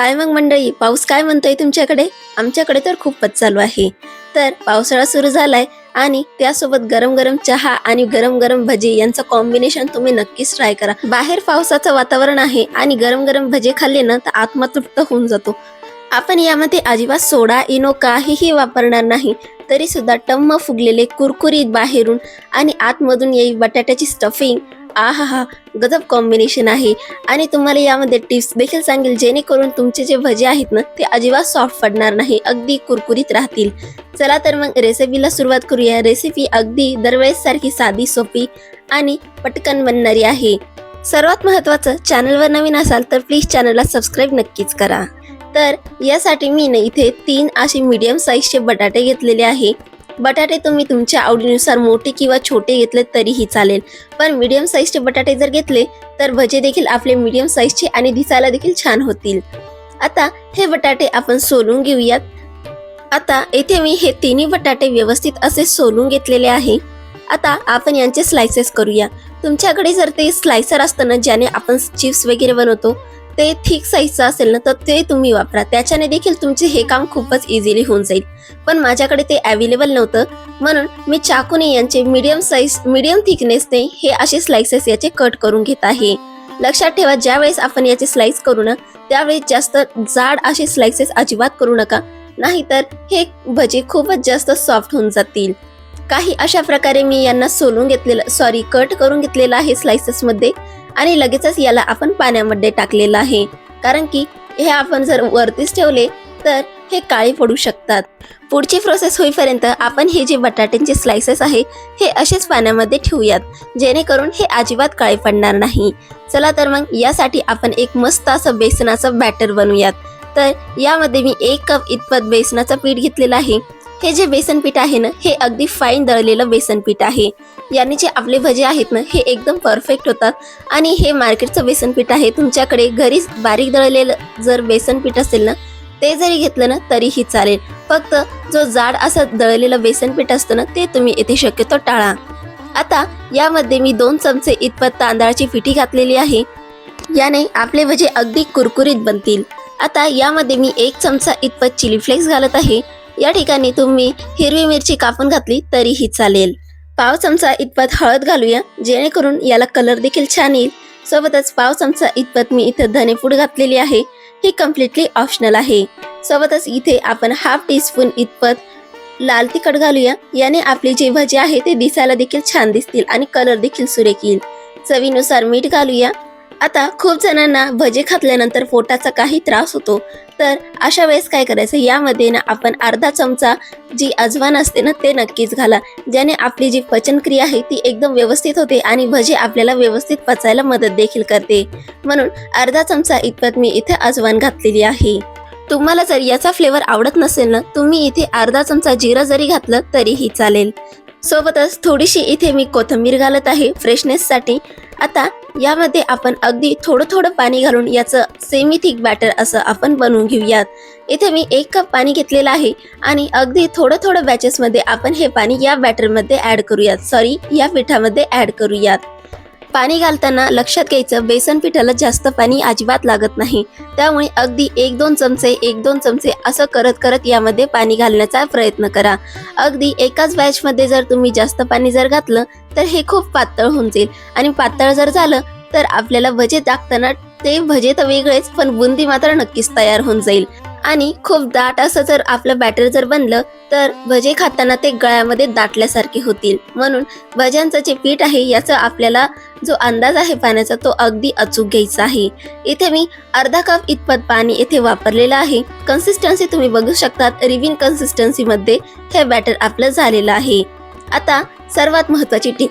काय मग मंडळी? पाऊस काय म्हणतोय तुमच्याकडे? आमच्याकडे तर खूपच चालू आहे. तर पावसाळा सुरू झालाय आणि त्यासोबत गरम गरम चहा आणि गरम गरम भजी यांचं कॉम्बिनेशन तुम्ही नक्कीच ट्राय करा. बाहेर पावसाचं वातावरण आहे आणि गरम गरम भजे खाल्ले ना तर आत्मा तृप्त होऊन जातो. आपण यामध्ये अजिबात सोडा इनो काहीही वापरणार नाही. तरी सुद्धा टम्म फुगलेले कुरकुरीत बाहेरून आणि आतमधून येईल बटाट्याची स्टफिंग आहा हा गजब कॉम्बिनेशन आहे. आणि तुम्हाला यामध्ये टिप्स देखील सांगेल जेणेकरून तुमचे जे भजे आहेत ना ते अजिबात सॉफ्ट पडणार नाही अगदी कुरकुरीत राहतील. चला तर मग रेसिपीला सुरुवात करूया. रेसिपी अगदी दरवेळेस सारखी साधी सोपी आणि पटकन बनणारी आहे. सर्वात महत्त्वाचं चॅनलवर नवीन असाल तर प्लीज चॅनलला सबस्क्राईब नक्कीच करा. तर यासाठी मी ना इथे तीन असे मीडियम साईजचे बटाटे घेतलेले आहे. बटाटे तुम्ही तुमच्या आवडीनुसार मोठे किंवा छोटे घेतले तरीही चालेल. पण मीडियम साईजचे बटाटे जर घेतले तर भजे देखील आपले मीडियम साईजचे आणि दिसायला देखील छान होतील. आता हे बटाटे आपण सोलून घेऊयात. आता येथे मी हे तिन्ही बटाटे व्यवस्थित असे सोलून घेतलेले आहे. आता आपण यांचे स्लायसेस करूया. तुमच्याकडे जर ते स्लायसर असतं ना ज्याने आपण चिप्स वगैरे बनवतो ते थिक साईजचं असेल ना तर ते तुम्ही वापरा. त्याच्याने देखील तुमचे हे काम खूपच इझिली होऊन जाईल. पण माझ्याकडे ते अवेलेबल नव्हतं. म्हणून मी चाकूने यांचे मीडियम साईज मीडियम थिकनेसने हे असे स्लायसेस याचे कट करून घेत आहे. लक्षात ठेवा ज्या वेळेस आपण याचे स्लाइस करू ना त्यावेळेस जास्त जाड असे स्लायसेस अजिबात करू नका. नाहीतर हे भजे खूपच जास्त सॉफ्ट होऊन जातील. काही अशा प्रकारे मी यांना सोलून घेतलेलं सॉरी कट करून घेतलेलं आहे स्लायसेस मध्ये. आणि लगेचच याला आपण पाण्यामध्ये टाकलेलं आहे. कारण की हे आपण जर वरतीच ठेवले तर हे काळे पडू शकतात. पुढची प्रोसेस होईपर्यंत आपण हे जे बटाट्यांचे स्लायसेस आहे हे असेच पाण्यामध्ये ठेवूयात. जेणेकरून हे अजिबात काळे पडणार नाही. चला तर मग यासाठी आपण एक मस्त असं बेसनाचं बॅटर बनवूयात. तर यामध्ये मी एक कप इतपत बेसनाचं पीठ घेतलेलं आहे. हे जे बेसन पीठ आहे ना हे अगदी फाईन दळलेलं बेसन पीठ आहे. याने जे आपले भजे आहेत ना हे एकदम परफेक्ट होतात. आणि हे मार्केटचं बेसन पीठ आहे. तुमच्याकडे घरीच बारीक दळलेलं जर बेसन पीठ असेल ना ते जरी घेतलं ना तरीही चालेल. फक्त जो जाड असं दळलेलं बेसन पीठ असतं ना ते तुम्ही येथे शक्यतो टाळा. आता यामध्ये मी दोन चमचे इतपत तांदळाची पिठी घातलेली आहे. याने आपले भजे अगदी कुरकुरीत बनतील. आता यामध्ये मी एक चमचा इतपत चिली फ्लेक्स घालत आहे. या ठिकाणी तुम्ही हिरवी मिरची कापून घातली तरीही चालेल. पाव चमचा इतपत हळद घालूया जेणेकरून याला कलर देखील छान येईल. सोबतच पाव चमचा इतपत मी इथं धनेपूड घातलेली आहे. ही कम्प्लिटली ऑप्शनल आहे. सोबतच इथे आपण हाफ टीस्पून इतपत लाल तिखट घालूया. याने आपली जी भजी आहे ते दिसायला देखील छान दिसतील आणि कलर देखील सुरेख येईल. चवीनुसार मीठ घालूया. आता खूप जणांना भजे खातल्यानंतर पोटाचा काही त्रास होतो. तर अशा वेळेस काय करायचं? यामध्ये ना आपण अर्धा चमचा जी अजवान असते ना ते नक्कीच घाला. ज्याने आपली जी पचनक्रिया आहे ती एकदम व्यवस्थित होते आणि भजे आपल्याला व्यवस्थित पचायला मदत देखील करते. म्हणून अर्धा चमचा इतपत मी इथे अजवान घातलेली आहे. तुम्हाला जर याचा फ्लेवर आवडत नसेल ना तुम्ही इथे अर्धा चमचा जिरा जरी घातलं तरीही चालेल. सोबतच थोडीशी इथे मी कोथिंबीर घालत आहे फ्रेशनेससाठी आता यामध्ये आपण अगदी थोडं थोडं पाणी घालून याचं सेमी थिक बॅटर असं आपण बनवून घेऊयात. इथे मी एक कप पाणी घेतलेलं आहे आणि अगदी थोडं थोडं बॅचेसमध्ये आपण हे पाणी या बॅटरमध्ये ॲड करूयात. सॉरी या पिठामध्ये ॲड करूयात. पाणी घालताना लक्षात घ्यायचं बेसन पिठाला जास्त पाणी अजिबात लागत नाही. त्यामुळे अगदी एक दोन चमचे एक दोन चमचे असं करत करत यामध्ये पाणी घालण्याचा प्रयत्न करा. अगदी एकाच बॅचमध्ये जर तुम्ही जास्त पाणी जर घातलं तर हे खूप पातळ होऊन जाईल. आणि पातळ जर झालं तर आपल्याला भजे टाकताना ते भजे तर वेगळेच पण बुंदी मात्र नक्कीच तयार होऊन जाईल. आणि खूप दाट असं जर आपलं बॅटर जर बनलं तर भजे खाताना ते गळ्यामध्ये दाटल्यासारखे होतील. म्हणून भज्यांचं जे पीठ आहे याचा आपल्याला जो अंदाज आहे पाण्याचा तो अगदी अचूक घ्यायचा आहे. इथे मी अर्धा कप इतपत पाणी येथे वापरलेलं आहे. कन्सिस्टन्सी तुम्ही बघू शकतात. रिविन कन्सिस्टन्सी मध्ये हे बॅटर आपलं झालेलं आहे. आता सर्वात महत्वाची टीप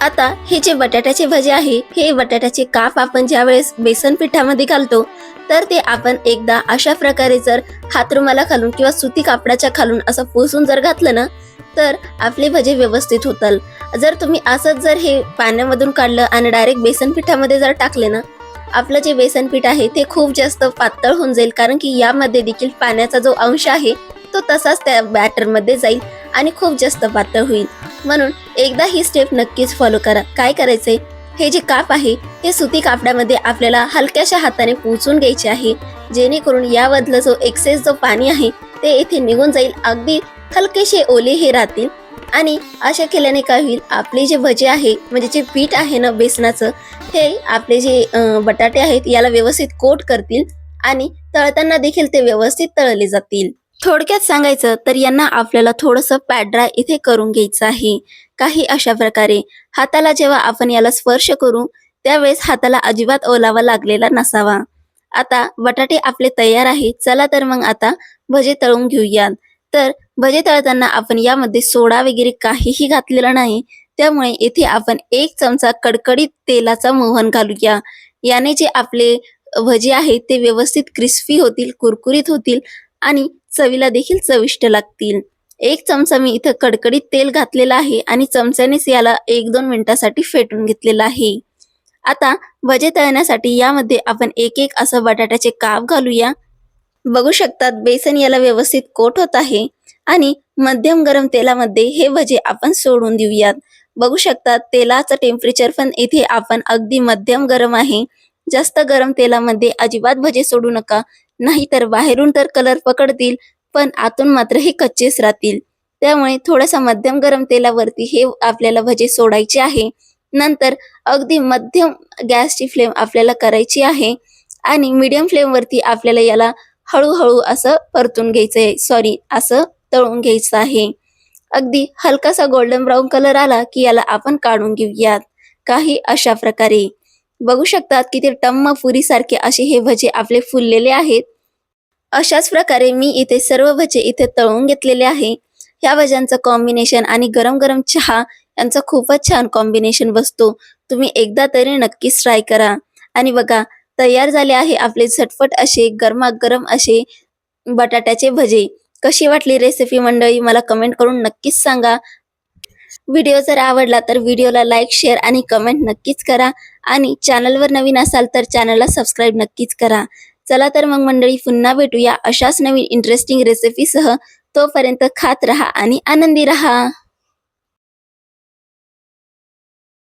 आता हे जे बटाट्याचे भजे आहे हे बटाट्याचे काप आपण ज्यावेळेस बेसन पिठामध्ये घालतो तर ते आपण एकदा अशा प्रकारे जर हातरुमाला खालून किंवा सुती कापडाच्या खालून असं पुसून जर घातलं ना तर आपले भजे व्यवस्थित होतात. जर तुम्ही असंच जर हे पाण्यामधून काढलं आणि डायरेक्ट बेसन पिठामध्ये जर टाकले ना आपलं जे बेसन पीठ आहे ते खूप जास्त पातळ होऊन जाईल कारण की यामध्ये देखील पाण्याचा जो अंश आहे तो तसाच त्या बॅटरमध्ये जाईल आणि खूप जास्त पातळ होईल. म्हणून एकदा ही स्टेप नक्कीच फॉलो करा. काय करायचंय? हे जे काप आहे ते सुती कापडामध्ये आपल्याला हलक्याशा हाताने पोचून घ्यायचे आहे. जेणेकरून यामधलं जो एक्सेस जो पाणी आहे ते येथे निघून जाईल. अगदी हलकेसे ओले हे राहतील. आणि अशा केल्याने काय होईल आपले जे भजे आहे म्हणजे जे पीठ आहे ना बेसनाचं हे आपले जे बटाटे आहेत याला व्यवस्थित कोट करतील आणि तळताना देखील ते व्यवस्थित तळले जातील. थोडक्यात सांगायचं तर यांना आपल्याला थोडंसं पॅड्रा इथे करून घ्यायचं आहे. काही अशा प्रकारे. हाताला जेव्हा आपण याला स्पर्श करू त्यावेळेस हाताला अजिबात ओलावा लागलेला नसावा. आता बटाटे आपले तयार आहे चला तर मग आता भजे तळून घेऊयात. तर भजे तळताना आपण यामध्ये सोडा वगैरे काहीही घातलेला नाही. त्यामुळे इथे आपण एक चमचा कडकडीत तेलाचा मोहन घालूया. याने जे आपले भजे आहेत ते व्यवस्थित क्रिस्पी होतील कुरकुरीत होतील आणि चवीला देखील चविष्ट लागतील. एक चमचा मी इथं कडकडीत तेल घातलेला आहे आणि चमच्यानेच याला एक दोन मिनिटासाठी फेटून घेतलेलं आहे. आता भजे तळण्यासाठी यामध्ये आपण एक एक असं बटाट्याचे काप घालूया. बघू शकतात बेसन याला व्यवस्थित कोट होत आहे आणि मध्यम गरम तेलामध्ये हे भजे आपण सोडून देऊयात. बघू शकतात तेलाचं टेम्परेचर पण इथे आपण अगदी मध्यम गरम आहे. जास्त गरम तेलामध्ये अजिबात भजे सोडू नका. नाहीतर बाहेरून तर कलर पकडतील पण आतून मात्र हे कच्चेच राहतील. त्यामुळे थोडासा मध्यम गरम तेलावरती हे आपल्याला भजे सोडायचे आहे. नंतर अगदी मध्यम गॅसची फ्लेम आपल्याला करायची आहे आणि मीडियम फ्लेमवरती आपल्याला याला हळूहळू असं परतून घ्यायचं आहे. सॉरी असं तळून घ्यायचं आहे. अगदी हलकासा गोल्डन ब्राऊन कलर आला की याला आपण काढून घेऊयात. काही अशा प्रकारे. बघू शकतात की ते टम्म पुरीसारखे असे हे भजे आपले फुललेले आहेत. अशाच प्रकारे मी इथे सर्व भजे इथे तळून घेतलेले आहे. ह्या भज्यांचं कॉम्बिनेशन आणि गरम गरम चहा यांचा खूपच छान कॉम्बिनेशन बसतो. तुम्ही एकदा तरी नक्कीच ट्राय करा. आणि बघा तयार झाले आहे आपले झटपट असे गरमागरम असे बटाट्याचे भजे. कशी वाटली रेसिपी मंडळी? मला कमेंट करून नक्कीच सांगा. व्हिडिओ जर आवडला तर व्हिडिओला लाईक शेअर आणि कमेंट नक्कीच करा. आणि चॅनलवर नवीन असाल तर चॅनलला सबस्क्राईब नक्कीच करा. चला तर मग मंडळी पुन्हा भेटूया अशाच नवीन इंटरेस्टिंग रेसिपीसह तोपर्यंत खात रहा आणि आनंदी रहा.